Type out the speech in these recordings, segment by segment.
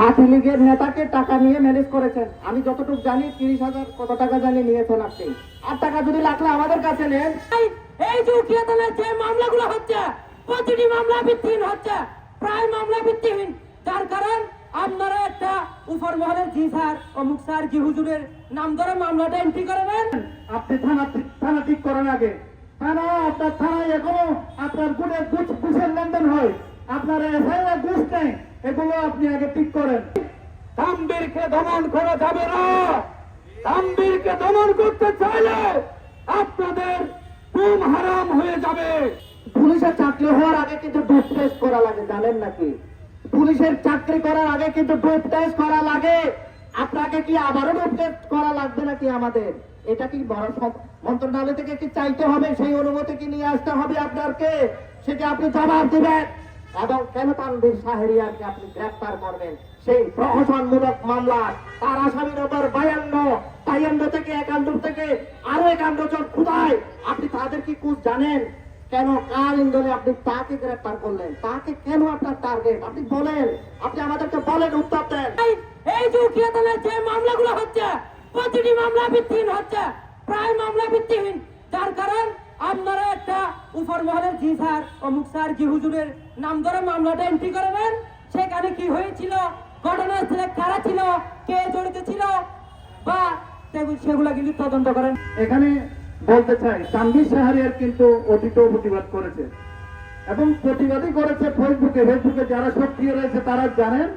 Party লীগের নেতাকে টাকা নিয়ে ম্যানেজ করেছেন। আমি যতটুকু জানি তিরিশ হাজার কত টাকা জানি নিয়েছেন আপনি আর টাকা যদি লাগলে আমাদের কাছে নেন। এই যে উকিয়াতনের যে মামলাগুলো হচ্ছে প্রতিটি মামলা ভিত্তিহীন হচ্ছে প্রায় মামলা ভিত্তিহীন। তার কারণ আপনারা একটা উপর মহলের জি স্যার অমুক স্যার জি হুজুরের নাম ধরে মামলাটা এন্ট্রি করে নেন। আপনি থানা থানা ঠিক করেন আগে। থানা আপনার থানায় এখনও আপনার গুণে ঘুষ ঘুষের লেনদেন হয়। আপনার এসআইআর ঘুষ নেই। এগুলো আপনি আগে ঠিক করেন। তাম্বিরকে দমন করা যাবে না। তাম্বিরকে দমন করতে চাইলে আপনাদের ঘুম হারাম হয়ে যাবে। পুলিশের চাকরি হওয়ার আগে কিন্তু ডোপ টেস্ট করা লাগে, জানেন নাকি? পুলিশের চাকরি করার আগে কিন্তু ডোপ টেস্ট করা লাগে। আপনাকে কি আবারও ডোপ টেস্ট করা লাগবে নাকি আমাদের? এটা কি বড় মন্ত্রণালয় থেকে কি চাইতে হবে? সেই অনুমতি কি নিয়ে আসতে হবে আপনাকে? সেটা আপনি জবাব দিবেন। এবং কেন তানভীর শাহরিয়ারকে আপনি গ্রেফতার করবেন? সেই প্রহসনমূলক মামলা তার আসামি নম্বর বায়ান্ন বায়ান্ন থেকে একান্ন থেকে আরও একান্ন জন খুদায় আপনি তাদের কি কুচ জানেন? কেন কার ইন্ধনে আপনি তাকে গ্রেফতার করলেন? তাকে কেন আপনার টার্গেট আপনি বলেন। আপনি আমাদেরকে বলেন উত্তর দেন। এই যে যে মামলাগুলো হচ্ছে, প্রতিটি মামলা ভিত্তিহীন হচ্ছে, প্রায় মামলা ভিত্তিহীন। তার কারণ আপনারা একটা উপর মহলের জি স্যার অমুক স্যার জি হুজুরের নাম ধরে মামলাটা এন্ট্রি করে নেন। সেখানে কি হয়েছিল? ঘটনাস্থলে কারা ছিল? কে জড়িত ছিল? বা সেগু- সেগুলো কিন্তু তদন্ত করেন। এখানে বলতে চাই, তানভীর শাহরিয়ার কিন্তু অতীতেও প্রতিবাদ করেছে। এবং প্রতিবাদই করেছে ফেসবুকে। ফেসবুকে যারা সক্রিয় রয়েছে তারা জানেন,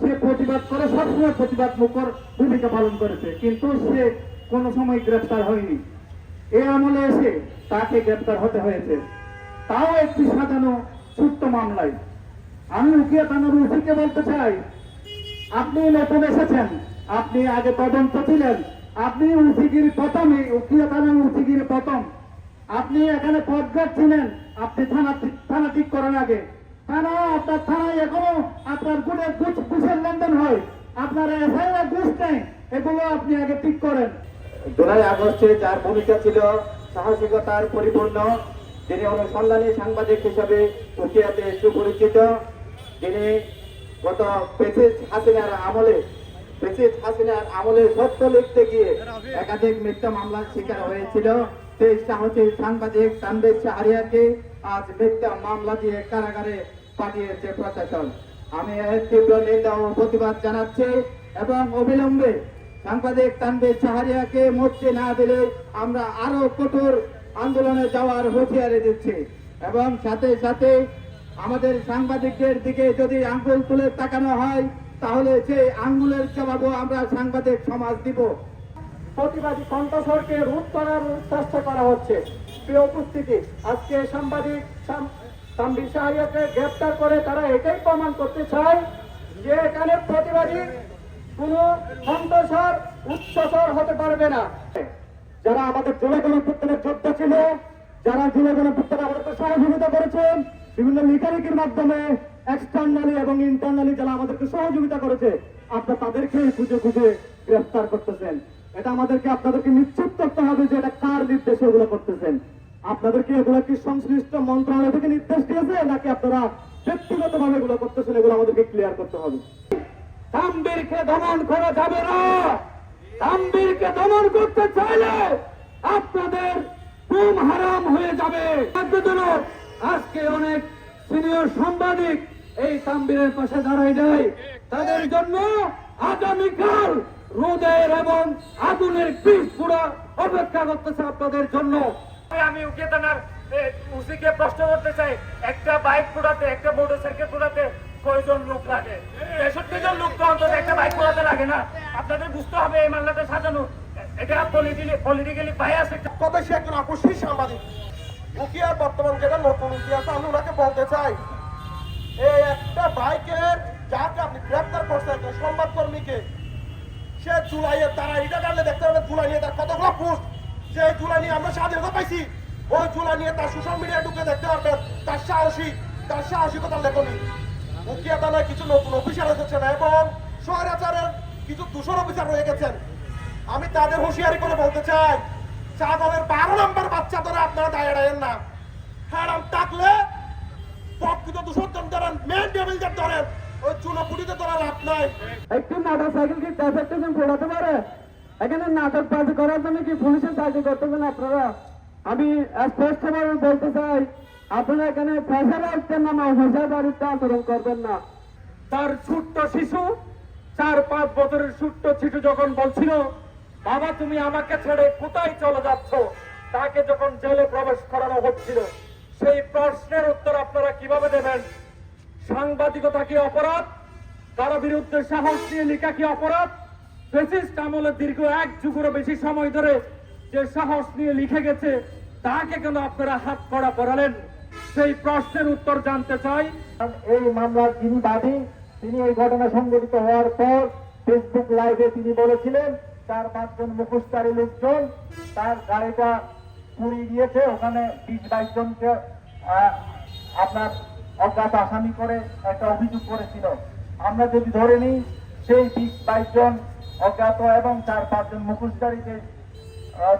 সে প্রতিবাদ করে, সবসময় প্রতিবাদ মুখর ভূমিকা পালন করেছে। কিন্তু সে কোনো সময় গ্রেফতার হয়নি। এ আমলে এসে তাকে গ্রেপ্তার হতে হয়েছে। তাও একটি সাজানো ছোট্ট মামলায়। আমি উকিয়া থানার উচিকে বলতে চাই, আপনি নতুন এসেছেন, আপনি আগে তদন্ত ছিলেন, আপনি উচিগির প্রথমে উকিয়া থানার উচিগির প্রথম। আপনি এখানে পদগার ছিলেন, আপনি থানা থানা ঠিক করার আগে। থানা, আপনার থানায় এখনও আপনার গুণে ঘুষ ঘুষের লেনদেন হয়। আপনার এসআইআর ঘুষ নেই, এগুলো আপনি আগে ঠিক করেন। জুলাই আগস্টে যার ভূমিকা ছিল সাহসিকতার পরিপূর্ণ। তিনি অনুসন্ধানী সাংবাদিক হিসাবে প্রক্রিয়াতে সুপরিচিত। তিনি গত পেসিস হাসিনার আমলে পেসিস হাসিনার আমলে সত্য লিখতে গিয়ে একাধিক মিথ্যা মামলার শিকার হয়েছিল। সেই সাহসী সাংবাদিক তানবির শাহরিয়াকে আজ মিথ্যা মামলা দিয়ে কারাগারে পাঠিয়েছে প্রশাসন। আমি এর তীব্র নিন্দা ও প্রতিবাদ জানাচ্ছি এবং অবিলম্বে সাংবাদিক তানবির শাহরিয়াকে মুক্তি না দিলে আমরা আরও কঠোর আন্দোলনে যাওয়ার হুঁশিয়ারি দিচ্ছি। এবং সাথে সাথে আমাদের সাংবাদিকদের দিকে যদি আঙ্গুল তুলে তাকানো হয়, তাহলে সেই আঙ্গুলের জবাবও আমরা সাংবাদিক সমাজ দিব। প্রতিবাদী কণ্ঠস্বরকে রোধ করার চেষ্টা করা হচ্ছে। প্রিয় উপস্থিতি, আজকে সাংবাদিক তানভীর শাহরিয়াকে গ্রেপ্তার করে তারা এটাই প্রমাণ করতে চায় যে এখানে প্রতিবাদী কোনো কণ্ঠস্বর উচ্চস্বর হতে পারবে না। যারা আমাদের জুলাই গণপুত্রের যোদ্ধা ছিল, যারা জুলাই গণপুত্রের আমাদেরকে সহযোগিতা করেছেন, বিভিন্ন লিখালিখির মাধ্যমে এক্সটার্নালি এবং ইন্টারনালি যারা আমাদেরকে সহযোগিতা করেছে, আপনারা তাদেরকে খুঁজে খুঁজে গ্রেফতার করতেছেন। এটা আমাদেরকে আপনাদেরকে নিশ্চিত করতে হবে যে এটা কার নির্দেশে এগুলো করতেছেন। আপনাদেরকে এগুলো কি সংশ্লিষ্ট মন্ত্রণালয় থেকে নির্দেশ দিয়েছে, নাকি আপনারা ব্যক্তিগত ভাবে এগুলো করতেছেন, এগুলো আমাদেরকে ক্লিয়ার করতে হবে? তাম্বিরকে দমন করা যাবে না। তাম্বিরকে দমন করতে চাইলে আপনাদের ঘুম হারাম হয়ে যাবে। আজকে অনেক সিনিয়র সাংবাদিক এই তাম্বিরের পাশে দাঁড়ায় নাই তাদের জন্য আগামীকাল রোদের এবং আগুনের পিস পুরো অপেক্ষা করতেছে আপনাদের জন্য। আমি উকিয়ে থানার উসিকে প্রশ্ন করতে চাই, একটা বাইক পোড়াতে, একটা মোটর সাইকেল পোড়াতে কয়জন লোক লাগে? তেষট্টি জন লোক তো অন্তত একটা বাইক পোড়াতে লাগে না। আপনাদের বুঝতে হবে এই মামলাটা সাজানো এটা পলিটিক্যালি পলিটিক্যালি বায়াস একটা। তবে সে একজন আকস্মিক সাংবাদিক? উকিয়ার বর্তমান যেটা নতুন উকি আছে, আমি ওনাকে বলতে চাই, এই একটা বাইকের যাকে আপনি গ্রেপ্তার করছেন একটা সংবাদকর্মীকে, সে জুলাইয়ে তারা এটা জানলে দেখতে হবে জুলাই নিয়ে তার কতগুলো পোস্ট। যে জুলাই নিয়ে আমরা স্বাধীনতা পাইছি, ওই জুলাই নিয়ে তার সোশ্যাল মিডিয়ায় ঢুকে দেখতে পারবেন তার সাহসী, তার সাহসিকতার লেখনী। উকিয়া থানায় কিছু নতুন অফিসার এসেছেন এবং দূষণ অফিসার রয়ে গেছেন। আমি তাদের হুঁশিয়ারি করে বলতে চাই চাঁদলের বারো নম্বর বাচ্চা ধরে আপনারা দাঁড়িয়ে দাঁড়িয়ে না। হ্যাঁ থাকলে প্রকৃত দূষণ ধরেন মেন ধরেন ওই চুনোপুটিতে লাভ নাই। একটি মোটর সাইকেল কি ট্রাফিক স্টেশন পারে? এখানে নাটক পাস করার জন্য কি পুলিশের চাকরি করতেছেন আপনারা? আমি স্পষ্টভাবে বলতে চাই আপনারা এখানে ফেসার আসছেন না মহিষার বাড়িতে আচরণ করবেন না। তার ছোট্ট শিশু বছরের ছোট্ট শিশু যখন বলছিল, বাবা, তুমি আমাকে ছেড়ে কোথায় চলে যাচ্ছ? তাকে যখন জেলে প্রবেশ করানো হচ্ছিল, সেই প্রশ্নের উত্তর আপনারা কীভাবে দেবেন? সাংবাদিকতা কি অপরাধ? কারও বিরুদ্ধে সাহস নিয়ে লেখা কি অপরাধ? ফেসিস্ট আমলে দীর্ঘ এক যুগেরও বেশি সময় ধরে যে সাহস নিয়ে লিখে গেছে, তাকে কেন আপনারা হাত করা পড়ালেন সেই প্রশ্নের উত্তর জানতে চাই। এই মামলার যিনি বাদী তিনি এই ঘটনা সংঘটিত হওয়ার পর ফেসবুক লাইভে তিনি বলেছিলেন, চার পাঁচজন মুখোশধারী লোকজন তার গাড়িটা পুড়িয়ে দিয়েছে ওখানে বিশ বাইশ জনকে আপনার অজ্ঞাত আসামি করে একটা অভিযোগ করেছিল। আমরা যদি ধরে নিই, সেই বিশ বাইশ জন অজ্ঞাত এবং চার পাঁচজন মুখোশধারী যে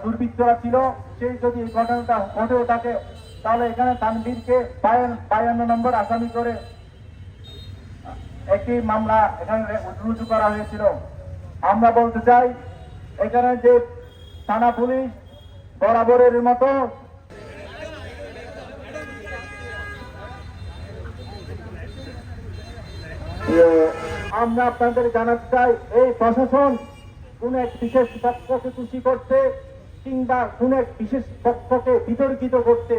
দুর্বৃত্তরা ছিল, সেই যদি এই ঘটনাটা, ঘটেও থাকে, তাহলে এখানে তানবীরকে বায়ান- বায়ান্ন নম্বর আসামি করে একটি মামলা এখানে রুজু করা হয়েছিল। আমরা বলতে চাই, এখানে যে থানা পুলিশ বরাবরের মতো আমরা আপনাদের জানাতে চাই, এই প্রশাসন কোন এক বিশেষ পক্ষকে খুশি করতে কিংবা কোন এক বিশেষ পক্ষকে বিতর্কিত করতে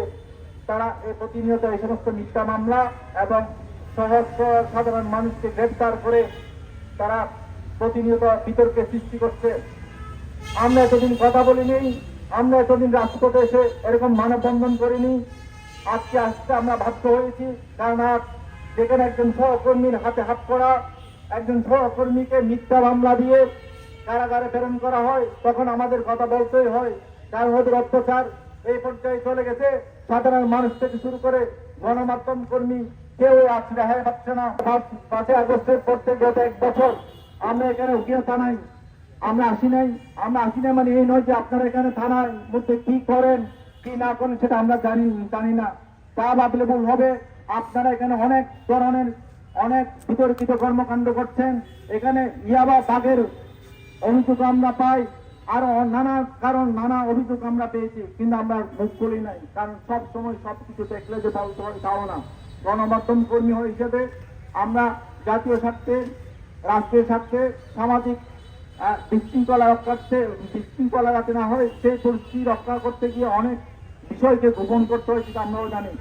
তারা এই প্রতিনিয়ত এই সমস্ত মিথ্যা মামলা এবং সহজ সরল সাধারণ মানুষকে গ্রেফতার করে তারা প্রতিনিয়ত বিতর্কে সৃষ্টি করছে। আমরা এতদিন কথা বলিনি, আমরা এতদিন রাজপথে এসে এরকম মানববন্ধন করিনি। আজকে আজকে আমরা বাধ্য হয়েছি, কারণ আজ যেখানে একজন সহকর্মীর হাতে হাত করা একজন সহকর্মীকে মিথ্যা মামলা দিয়ে কারাগারে প্রেরণ করা হয়, তখন আমাদের কথা বলতেই হয়, কারণ ওদের অত্যাচার এই পর্যায়ে চলে গেছে। সাধারণ মানুষ থেকে শুরু করে গণমাধ্যম কর্মী কেউ আজ রেহাই পাচ্ছে না। পাঁচ- পাঁচই আগস্টের পর থেকে গত এক বছর আমরা এখানে উকিল থানায় আমরা আসি নাই। আমরা আসি নাই মানে এই নয় যে আপনারা এখানে থানার মধ্যে কি করেন, কি না করেন সেটা আমরা জানি জানি না। তা ভুল হবে। আপনারা এখানে অনেক ধরনের, অনেক বিতর্কিত কর্মকাণ্ড করছেন। এখানে ইয়াবা বাঘের অভিযোগ আমরা পাই, আরও নানা কারণ, নানা অভিযোগ আমরা পেয়েছি, কিন্তু আমরা মুখ খুলি নাই। কারণ সব সময় সব কিছু দেখলে যে বলতে হয়, তাও না। গণমাধ্যম কর্মী হিসেবে আমরা জাতীয় স্বার্থে রাষ্ট্রের স্বার্থে, সামাজিক বিশৃঙ্খলা রক্ষার্থে, বিশৃঙ্খলা যাতে না হয়, সেই পরিস্থিতি রক্ষা করতে গিয়ে অনেক বিষয়কে গোপন করতে হয়, সেটা আমরাও জানি।